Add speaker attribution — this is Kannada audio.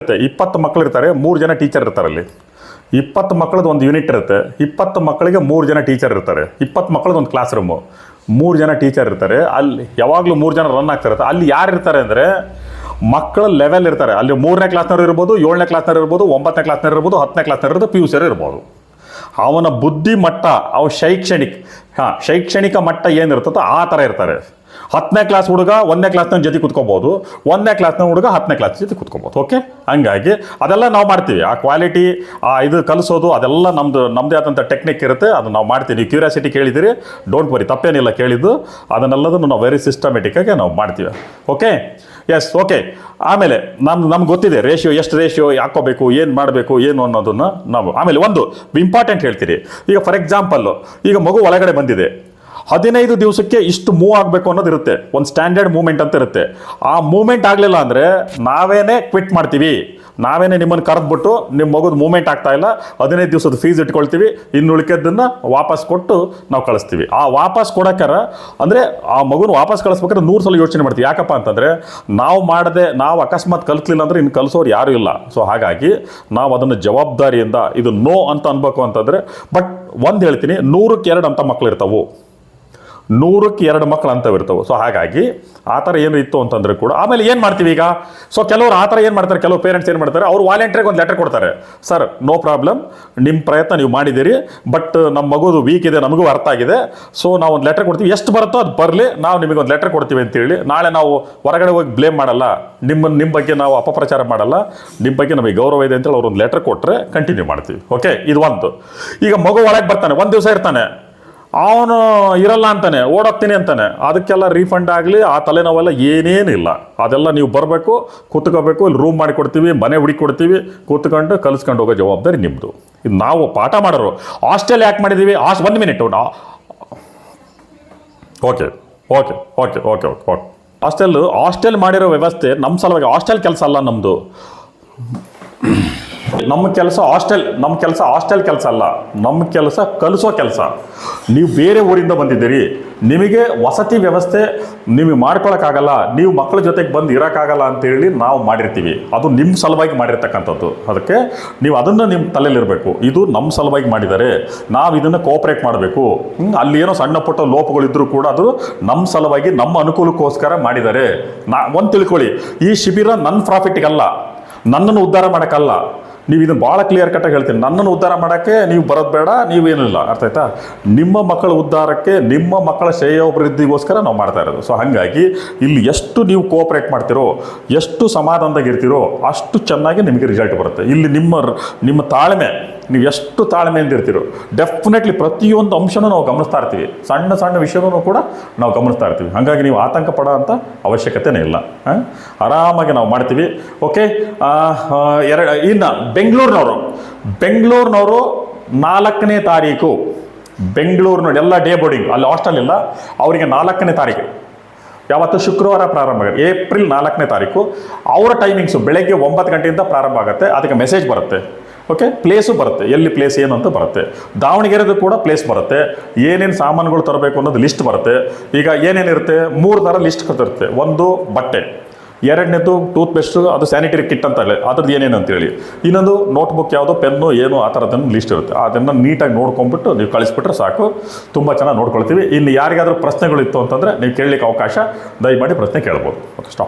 Speaker 1: ಇರುತ್ತೆ. ಇಪ್ಪತ್ತು ಮಕ್ಕಳು ಇರ್ತಾರೆ ಮೂರು ಜನ ಟೀಚರ್ ಇರ್ತಾರೆ ಅಲ್ಲಿ. ಇಪ್ಪತ್ತು ಮಕ್ಕಳದ್ದು ಒಂದು ಯೂನಿಟ್ ಇರುತ್ತೆ. ಇಪ್ಪತ್ತು ಮಕ್ಕಳಿಗೆ ಮೂರು ಜನ ಟೀಚರ್ ಇರ್ತಾರೆ. ಇಪ್ಪತ್ತು ಮಕ್ಕಳದ್ದು ಒಂದು ಕ್ಲಾಸ್ ರೂಮು ಮೂರು ಜನ ಟೀಚರ್ ಇರ್ತಾರೆ. ಅಲ್ಲಿ ಯಾವಾಗಲೂ ಮೂರು ಜನ ರನ್ ಆಗ್ತಿರುತ್ತೆ ಅಲ್ಲಿ ಯಾರು ಇರ್ತಾರೆ ಅಂದರೆ ಮಕ್ಕಳ ಲೆವೆಲ್ ಇರ್ತಾರೆ. ಅಲ್ಲಿ ಮೂರನೇ ಕ್ಲಾಸ್ನವ್ರು ಇರ್ಬೋದು, ಏಳನೇ ಕ್ಲಾಸ್ನವ್ರು ಇರ್ಬೋದು, ಒಂಬತ್ತನೇ ಕ್ಲಾಸ್ನವ್ರು ಇರ್ಬೋದು, ಹತ್ತನೇ ಕ್ಲಾಸ್ನವ್ರು ಇರ್ಬೋದು ಪಿ ಯು ಸಿಯರು ಇರ್ಬೋದು. ಅವನ ಬುದ್ಧಿ ಮಟ್ಟ ಅವ ಶೈಕ್ಷಣಿಕ, ಹಾಂ, ಶೈಕ್ಷಣಿಕ ಮಟ್ಟ ಏನಿರ್ತದೋ ಆ ಥರ ಇರ್ತಾರೆ. ಹತ್ತನೇ ಕ್ಲಾಸ್ ಹುಡುಗ ಒಂದನೇ ಕ್ಲಾಸ್ನ ಜೊತೆ ಕುತ್ಕೋಬೋದು. ಒಂದನೇ ಕ್ಲಾಸ್ನ ಹುಡುಗ ಹತ್ತನೇ ಕ್ಲಾಸ್ ಜೊತೆ ಕುತ್ಕೋಬೋದು. ಓಕೆ ಹಂಗಾಗಿ ಅದೆಲ್ಲ ನಾವು ಮಾಡ್ತೀವಿ. ಆ ಕ್ವಾಲಿಟಿ ಆ ಇದು ಕಲಿಸೋದು, ಅದೆಲ್ಲ ನಮ್ಮದು ನಮ್ಮದೇ ಆದಂಥ ಟೆಕ್ನಿಕ್ ಇರುತ್ತೆ. ಅದು ನಾವು ಮಾಡ್ತೀವಿ. ನೀವು ಕ್ಯೂರಿಯಾಸಿಟಿ ಕೇಳಿದಿರಿ ಡೋಂಟ್ ವರಿ ತಪ್ಪೇನಿಲ್ಲ ಕೇಳಿದ್ದು. ಅದನ್ನೆಲ್ಲದನ್ನು ನಾವು ವೆರಿ ಸಿಸ್ಟಮೆಟಿಕ್ಕಾಗಿ ನಾವು ಮಾಡ್ತೀವಿ. ಓಕೆ ಎಸ್ ಓಕೆ ಆಮೇಲೆ ನಮ್ಮ ನಮ್ಗೆ ಗೊತ್ತಿದೆ ರೇಷಿಯೋ ಎಷ್ಟು ರೇಷಿಯೋ ಹಾಕೋಬೇಕು, ಏನು ಮಾಡಬೇಕು, ಏನು ಅನ್ನೋದನ್ನು ನಾವು, ಆಮೇಲೆ ಒಂದು ಇಂಪಾರ್ಟೆಂಟ್ ಹೇಳ್ತೀರಿ. ಈಗ ಫಾರ್ ಎಕ್ಸಾಂಪಲ್ಲು ಈಗ ಮಗು ಒಳಗಡೆ ಬಂದಿದೆ. ಹದಿನೈದು ದಿವಸಕ್ಕೆ ಇಷ್ಟು ಮೂವ್ ಆಗಬೇಕು ಅನ್ನೋದು ಇರುತ್ತೆ. ಒಂದು ಸ್ಟ್ಯಾಂಡರ್ಡ್ ಮೂವ್ಮೆಂಟ್ ಅಂತ ಇರುತ್ತೆ. ಆ ಮೂವ್ಮೆಂಟ್ ಆಗಲಿಲ್ಲ ಅಂದರೆ ನಾವೇನೇ ಕ್ವಿಟ್ ಮಾಡ್ತೀವಿ. ನಾವೇನೇ ನಿಮ್ಮನ್ನು ಕರೆದ್ಬಿಟ್ಟು ನಿಮ್ಮ ಮಗುದು ಮೂವ್ಮೆಂಟ್ ಆಗ್ತಾ ಇಲ್ಲ. ಹದಿನೈದು ದಿವಸದ ಫೀಸ್ ಇಟ್ಕೊಳ್ತೀವಿ. ಇನ್ನು ಉಳಿಕೆದ್ದನ್ನು ವಾಪಸ್ ಕೊಟ್ಟು ನಾವು ಕಳಿಸ್ತೀವಿ. ಆ ವಾಪಸ್ ಕೊಡೋಕ್ಕಾರ ಅಂದರೆ ಆ ಮಗುನ ವಾಪಸ್ ಕಳಿಸ್ಬೇಕಾದ್ರೆ ನೂರು ಸಲ ಯೋಚನೆ ಮಾಡ್ತೀವಿ. ಯಾಕಪ್ಪ ಅಂತಂದರೆ ನಾವು ಮಾಡದೆ, ನಾವು ಅಕಸ್ಮಾತ್ ಕಲಿಸ್ಲಿಲ್ಲ ಅಂದರೆ ಇನ್ನು ಕಲಿಸೋರು ಯಾರೂ ಇಲ್ಲ. ಸೊ ಹಾಗಾಗಿ ನಾವು ಅದನ್ನು ಜವಾಬ್ದಾರಿಯಿಂದ ಇದು ನೋ ಅಂತ ಅನ್ಬೇಕು ಅಂತಂದರೆ ಬಟ್ ಒಂದು ಹೇಳ್ತೀನಿ, ನೂರಕ್ಕೆ ಎರಡು ಅಂತ ಮಕ್ಕಳು ಇರ್ತಾವು ನೂರಕ್ಕೆ ಎರಡು ಮಕ್ಕಳು ಅಂತ ಇರ್ತವೆ. ಸೊ ಹಾಗಾಗಿ ಆ ಥರ ಏನು ಇತ್ತು ಅಂತಂದ್ರೆ ಕೂಡ ಆಮೇಲೆ ಏನು ಮಾಡ್ತೀವಿ ಈಗ? ಸೊ ಕೆಲವರು ಆ ಥರ ಏನು ಮಾಡ್ತಾರೆ? ಕೆಲವು ಪೇರೆಂಟ್ಸ್ ಏನು ಮಾಡ್ತಾರೆ? ಅವ್ರು ವಾಲಂಟಿಯರ್ಗೆ ಒಂದು ಲೆಟರ್ ಕೊಡ್ತಾರೆ. ಸರ್ ನೋ ಪ್ರಾಬ್ಲಮ್ ನಿಮ್ಮ ಪ್ರಯತ್ನ ನೀವು ಮಾಡಿದ್ದೀರಿ. ಬಟ್ ನಮ್ಮ ಮಗುದು ವೀಕ್ ಇದೆ. ನಮಗೂ ಅರ್ಥ ಆಗಿದೆ. ಸೊ ನಾವು ಒಂದು ಲೆಟರ್ ಕೊಡ್ತೀವಿ. ಎಷ್ಟು ಬರುತ್ತೋ ಅದು ಬರಲಿ. ನಾವು ನಿಮಗೆ ಒಂದು ಲೆಟರ್ ಕೊಡ್ತೀವಿ ಅಂತೇಳಿ. ನಾಳೆ ನಾವು ಹೊರಗಡೆ ಹೋಗಿ ಬ್ಲೇಮ್ ಮಾಡಲ್ಲ. ನಿಮ್ಮ ನಿಮ್ಮ ಬಗ್ಗೆ ನಾವು ಅಪಪ್ರಚಾರ ಮಾಡಲ್ಲ. ನಿಮ್ಮ ಬಗ್ಗೆ ನಮಗೆ ಗೌರವ ಇದೆ ಅಂತೇಳಿ ಅವ್ರು ಒಂದು ಲೆಟರ್ ಕೊಟ್ಟರೆ ಕಂಟಿನ್ಯೂ ಮಾಡ್ತೀವಿ. ಓಕೆ ಇದು ಒಂದು. ಈಗ ಮಗು ಒಳಗೆ ಬರ್ತಾನೆ. ಒಂದು ದಿವಸ ಇರ್ತಾನೆ. ಅವನು ಇರಲ್ಲ ಅಂತಾನೆ ಓಡೋಗ್ತೀನಿ ಅಂತಾನೆ. ಅದಕ್ಕೆಲ್ಲ ರೀಫಂಡ್ ಆಗಲಿ, ಆ ತಲೆನೋವೆಲ್ಲ ಏನೇನಿಲ್ಲ. ಅದೆಲ್ಲ ನೀವು ಬರಬೇಕು, ಕೂತ್ಕೋಬೇಕು, ಇಲ್ಲಿ ರೂಮ್ ಮಾಡಿ ಕೊಡ್ತೀವಿ ಮನೆ ಹುಡುಕಿ ಕೊಡ್ತೀವಿ ಕೂತ್ಕೊಂಡು ಕಲಿಸ್ಕೊಂಡು ಹೋಗೋ ಜವಾಬ್ದಾರಿ ನಿಮ್ಮದು ಇದು ನಾವು ಪಾಠ ಮಾಡೋರು. ಹಾಸ್ಟೆಲ್ ಯಾಕೆ ಮಾಡಿದ್ದೀವಿ ಹಾಸ್ಟ್ ಒಂದು minute okay okay okay okay okay okay hostel hostel ಮಾಡಿರೋ ವ್ಯವಸ್ಥೆ ನಮ್ಮ ಸಲುವಾಗಿ ಹಾಸ್ಟೆಲ್ ಕೆಲಸ ಅಲ್ಲ ನಮ್ಮದು ನಮ್ಮ ಕೆಲಸ ಹಾಸ್ಟೆಲ್ ನಮ್ಮ ಕೆಲಸ ಹಾಸ್ಟೆಲ್ ಕೆಲಸ ಅಲ್ಲ. ನಮ್ಮ ಕೆಲಸ ಕಲಿಸೋ ಕೆಲಸ. ನೀವು ಬೇರೆ ಊರಿಂದ ಬಂದಿದ್ದೀರಿ. ನಿಮಗೆ ವಸತಿ ವ್ಯವಸ್ಥೆ ನಿಮಗೆ ಮಾಡ್ಕೊಳಕ್ಕಾಗಲ್ಲ. ನೀವು ಮಕ್ಕಳ ಜೊತೆಗೆ ಬಂದು ಇರೋಕ್ಕಾಗಲ್ಲ ಅಂತೇಳಿ ನಾವು ಮಾಡಿರ್ತೀವಿ. ಅದು ನಿಮ್ಮ ಸಲುವಾಗಿ ಮಾಡಿರ್ತಕ್ಕಂಥದ್ದು. ಅದಕ್ಕೆ ನೀವು ಅದನ್ನು ನಿಮ್ಮ ತಲೆಯಲ್ಲಿರಬೇಕು. ಇದು ನಮ್ಮ ಸಲುವಾಗಿ ಮಾಡಿದ್ದಾರೆ. ನಾವು ಇದನ್ನು ಕೋಆಪ್ರೇಟ್ ಮಾಡಬೇಕು. ಅಲ್ಲಿ ಏನೋ ಸಣ್ಣ ಪುಟ್ಟ ಲೋಪಗಳಿದ್ದರೂ ಕೂಡ ಅದು ನಮ್ಮ ಸಲುವಾಗಿ ನಮ್ಮ ಅನುಕೂಲಕ್ಕೋಸ್ಕರ ಮಾಡಿದ್ದಾರೆ. ನಾ, ಒಂದು ತಿಳ್ಕೊಳ್ಳಿ. ಈ ಶಿಬಿರ ನನ್ನ ಪ್ರಾಫಿಟ್ಗಲ್ಲ ನನ್ನನ್ನು ಉದ್ಧಾರ ಮಾಡೋಕ್ಕಲ್ಲ. ನೀವು ಇದನ್ನು ಭಾಳ ಕ್ಲಿಯರ್ ಕಟ್ಟಾಗಿ ಹೇಳ್ತೀನಿ. ನನ್ನನ್ನು ಉದ್ಧಾರ ಮಾಡೋಕ್ಕೆ ನೀವು ಬರೋದು ಬೇಡ ನೀವೇನಿಲ್ಲ ಅರ್ಥ ಆಯ್ತಾ? ನಿಮ್ಮ ಮಕ್ಕಳ ಉದ್ಧಾರಕ್ಕೆ ನಿಮ್ಮ ಮಕ್ಕಳ ಶ್ರೇಯೋಭಿವೃದ್ಧಿಗೋಸ್ಕರ ನಾವು ಮಾಡ್ತಾ ಇರೋದು. ಸೊ ಹಾಗಾಗಿ ಇಲ್ಲಿ ಎಷ್ಟು ನೀವು ಕೋಆಪ್ರೇಟ್ ಮಾಡ್ತಿರೋ, ಎಷ್ಟು ಸಮಾಧಾನದಾಗಿರ್ತಿರೋ ಅಷ್ಟು ಚೆನ್ನಾಗಿ ನಿಮಗೆ ರಿಸಲ್ಟ್ ಬರುತ್ತೆ. ಇಲ್ಲಿ ನಿಮ್ಮ ನಿಮ್ಮ ತಾಳ್ಮೆ ನೀವು ಎಷ್ಟು ತಾಳ್ಮೆಯಿಂದ ಇರ್ತೀರೋ ಡೆಫಿನೆಟ್ಲಿ ಪ್ರತಿಯೊಂದು ಅಂಶನೂ ನಾವು ಗಮನಿಸ್ತಾ ಇರ್ತೀವಿ. ಸಣ್ಣ ಸಣ್ಣ ವಿಷಯನೂ ಕೂಡ ನಾವು ಗಮನಿಸ್ತಾ ಇರ್ತೀವಿ. ಹಾಗಾಗಿ ನೀವು ಆತಂಕ ಪಡೋ ಅಂಥ ಅವಶ್ಯಕತೆನೇ ಇಲ್ಲ. ಆರಾಮಾಗಿ ನಾವು ಮಾಡ್ತೀವಿ. ಓಕೆ ಎರಡು, ಇನ್ನು ಬೆಂಗಳೂರಿನವರು. ಬೆಂಗಳೂರಿನವರು ನಾಲ್ಕನೇ ತಾರೀಕು. ಬೆಂಗಳೂರಿನ ಎಲ್ಲ ಡೇ ಬೋರ್ಡಿಂಗ್ ಅಲ್ಲಿ ಹಾಸ್ಟೆಲ್ ಇಲ್ಲ. ಅವರಿಗೆ ನಾಲ್ಕನೇ ತಾರೀಕು. ಯಾವತ್ತು? ಶುಕ್ರವಾರ ಪ್ರಾರಂಭ ಆಗುತ್ತೆ. ಏಪ್ರಿಲ್ ನಾಲ್ಕನೇ ತಾರೀಕು. ಅವರ ಟೈಮಿಂಗ್ಸು ಬೆಳಗ್ಗೆ ಒಂಬತ್ತು ಗಂಟೆಯಿಂದ ಪ್ರಾರಂಭ ಆಗುತ್ತೆ. ಅದಕ್ಕೆ ಮೆಸೇಜ್ ಬರುತ್ತೆ. ಓಕೆ ಪ್ಲೇಸು ಬರುತ್ತೆ. ಎಲ್ಲಿ ಪ್ಲೇಸ್ ಏನು ಅಂತ ಬರುತ್ತೆ. ದಾವಣಗೆರೆದು ಕೂಡ ಪ್ಲೇಸ್ ಬರುತ್ತೆ. ಏನೇನು ಸಾಮಾನುಗಳು ತರಬೇಕು ಅನ್ನೋದು ಲಿಸ್ಟ್ ಬರುತ್ತೆ. ಈಗ ಏನೇನಿರುತ್ತೆ? ಮೂರು ಥರ ಲಿಸ್ಟ್ ಕೊಟ್ಟಿರುತ್ತೆ. ಒಂದು, ಬಟ್ಟೆ. ಎರಡನೇದು ಟೂತ್ ಪೇಸ್ಟು ಅದು ಸ್ಯಾನಿಟರಿ ಕಿಟ್ ಅಂತ ಹೇಳಿ. ಅದ್ರದ್ದು ಏನೇನು ಅಂತೇಳಿ ಇನ್ನೊಂದು ನೋಟ್ಬುಕ್ ಯಾವುದು ಪೆನ್ನು ಏನು ಆ ಥರದ್ದನ್ನು ಲಿಸ್ಟ್ ಇರುತ್ತೆ. ಅದನ್ನು ನೀಟಾಗಿ ನೋಡ್ಕೊಂಡ್ಬಿಟ್ಟು ನೀವು ಕಳಿಸ್ಬಿಟ್ರೆ ಸಾಕು. ತುಂಬ ಚೆನ್ನಾಗಿ ನೋಡ್ಕೊಳ್ತೀವಿ. ಇನ್ನು ಯಾರಿಗಾದ್ರೂ ಪ್ರಶ್ನೆಗಳಿತ್ತು ಅಂತಂದರೆ ನೀವು ಕೇಳಲಿಕ್ಕೆ ಅವಕಾಶ. ದಯಮಾಡಿ ಪ್ರಶ್ನೆ ಕೇಳ್ಬೋದು. Okay stop